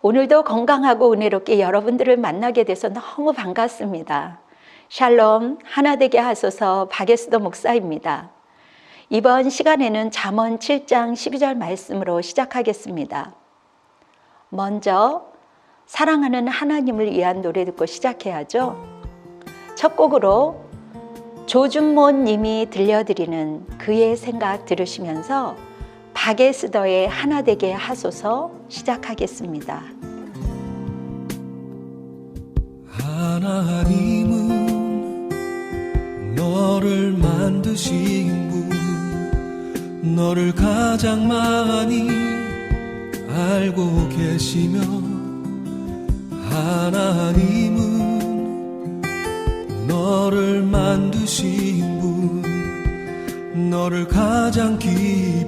오늘도 건강하고 은혜롭게 여러분들을 만나게 돼서 너무 반갑습니다. 샬롬 하나 되게 하소서 박예수도 목사입니다. 이번 시간에는 잠언 7장 12절 말씀으로 시작하겠습니다. 먼저 사랑하는 하나님을 위한 노래 듣고 시작해야죠. 첫 곡으로 조준모 님이 들려드리는 그의 생각 들으시면서 박예스더의 하나 되게 하소서 시작하겠습니다. 하나님은 너를 만드신 분 너를 가장 많이 알고 계시며 하나님은 너를 만드신 분 너를 가장 깊이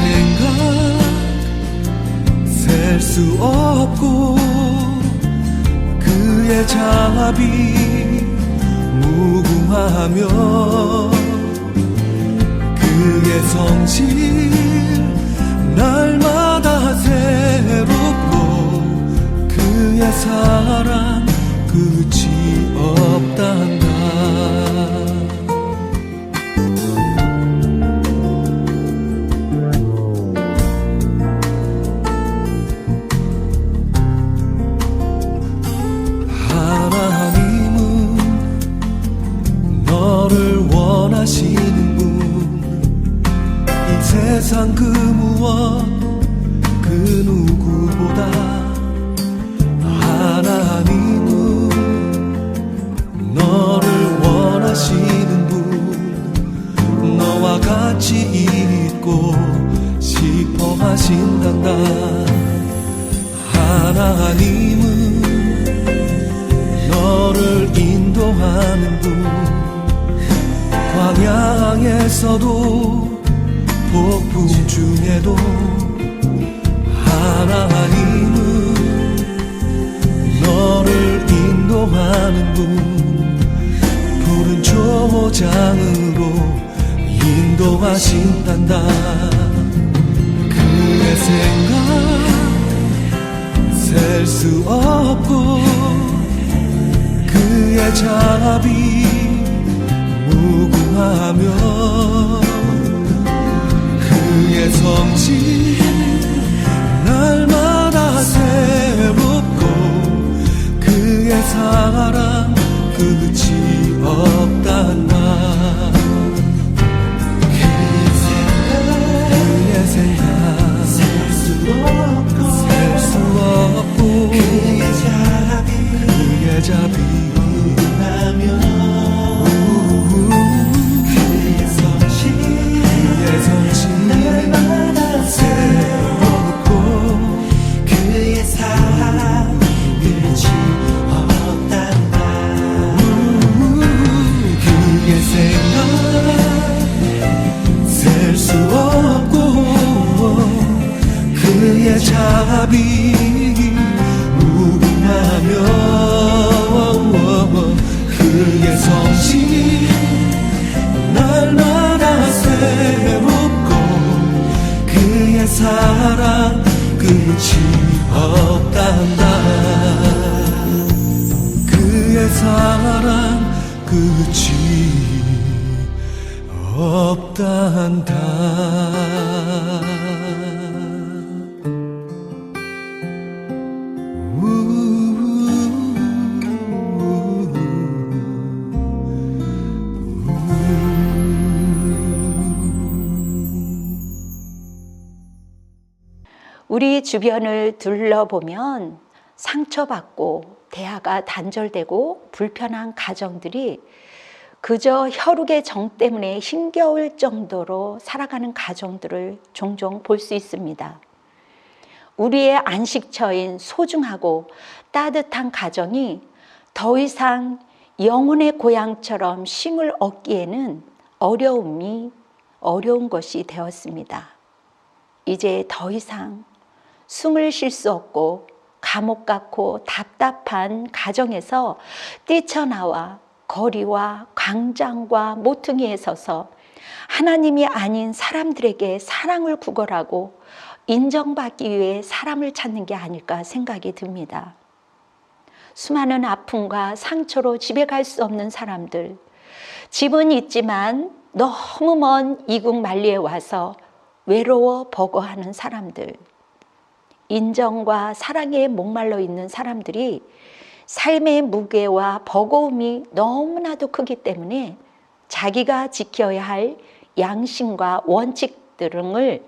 생각 셀 수 없고 그의 자비 무궁하며 그의 성실 날마다 새롭고 그의 사랑 세상 그 무엇 그 누구보다 하나님은 너를 원하시는 분 너와 같이 있고 싶어 하신단다. 하나님은 너를 인도하는 분 광야에서도 폭풍 중에도 하나님은 너를 인도하는 분 푸른 초장으로 인도하신단다. 그의 생각 셀 수 없고 그의 자비 무궁하며 그의 성 없단다. 우리 주변을 둘러보면 상처받고 대화가 단절되고 불편한 가정들이 그저 혈육의 정 때문에 힘겨울 정도로 살아가는 가정들을 종종 볼 수 있습니다. 우리의 안식처인 소중하고 따뜻한 가정이 더 이상 영혼의 고향처럼 쉼을 얻기에는 어려움이 어려운 것이 되었습니다. 이제 더 이상 숨을 쉴 수 없고 감옥 같고 답답한 가정에서 뛰쳐나와 거리와 광장과 모퉁이에 서서 하나님이 아닌 사람들에게 사랑을 구걸하고 인정받기 위해 사람을 찾는 게 아닐까 생각이 듭니다. 수많은 아픔과 상처로 집에 갈 수 없는 사람들, 집은 있지만 너무 먼 이국 만리에 와서 외로워 버거하는 사람들, 인정과 사랑에 목말라 있는 사람들이 삶의 무게와 버거움이 너무나도 크기 때문에 자기가 지켜야 할 양심과 원칙 등을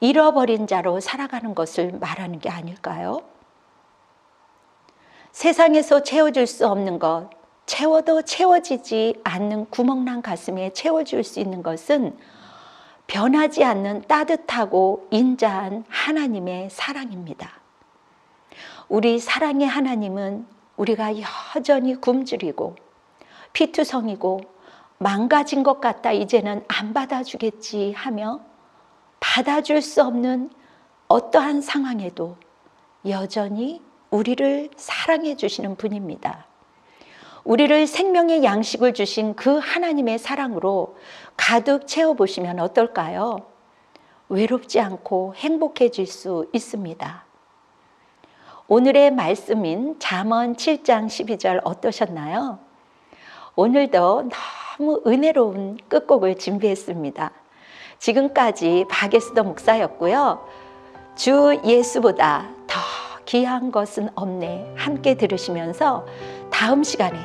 잃어버린 자로 살아가는 것을 말하는 게 아닐까요? 세상에서 채워줄 수 없는 것, 채워도 채워지지 않는 구멍난 가슴에 채워줄 수 있는 것은 변하지 않는 따뜻하고 인자한 하나님의 사랑입니다. 우리 사랑의 하나님은 우리가 여전히 굶주리고 피투성이고 망가진 것 같다 이제는 안 받아주겠지 하며 받아줄 수 없는 어떠한 상황에도 여전히 우리를 사랑해 주시는 분입니다. 우리를 생명의 양식을 주신 그 하나님의 사랑으로 가득 채워보시면 어떨까요? 외롭지 않고 행복해질 수 있습니다. 오늘의 말씀인 잠언 7장 12절 어떠셨나요? 오늘도 너무 은혜로운 끝곡을 준비했습니다. 지금까지 박예수도 목사였고요. 주 예수보다 더 귀한 것은 없네. 함께 들으시면서 다음 시간에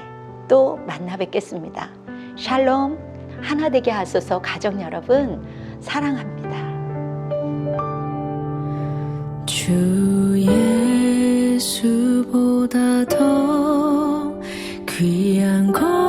또 만나 뵙겠습니다. 샬롬 하나 되게 하소서 가족 여러분 사랑합니다. 주 예수보다 더 귀한 것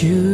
주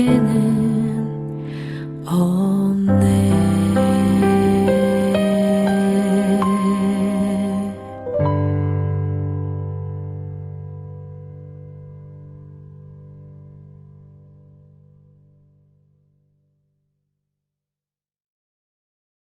내게는